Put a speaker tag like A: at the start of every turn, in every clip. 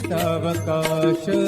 A: मिठी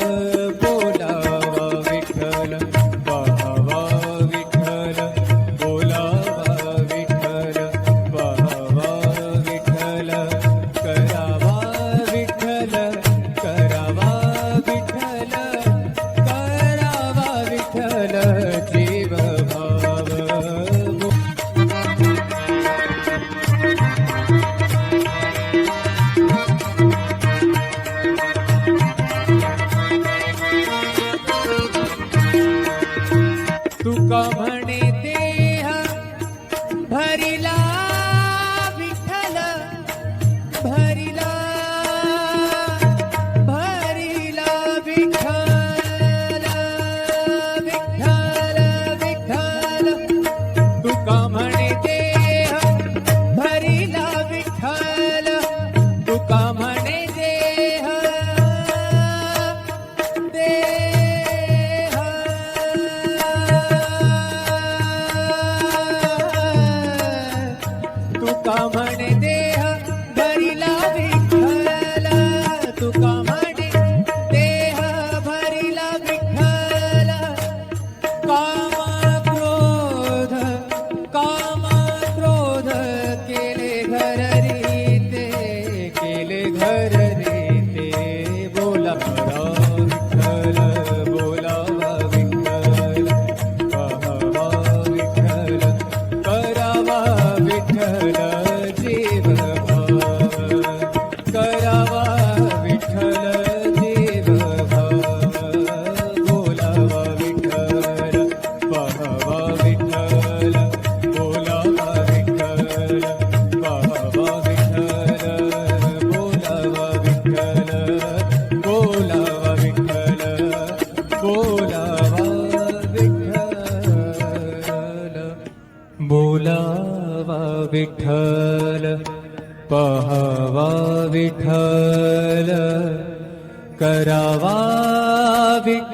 A: विठ्ठल पहावा विठ्ठल करावा विठ्ठल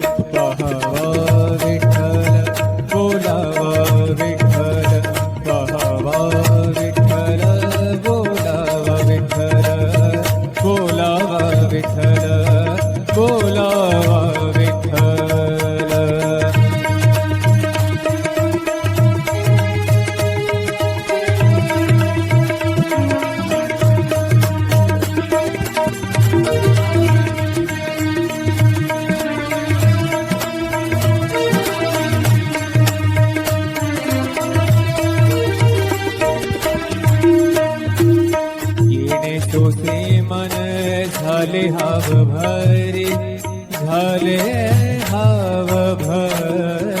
A: बोलावा झाले हाव भरे झाले हाव भरे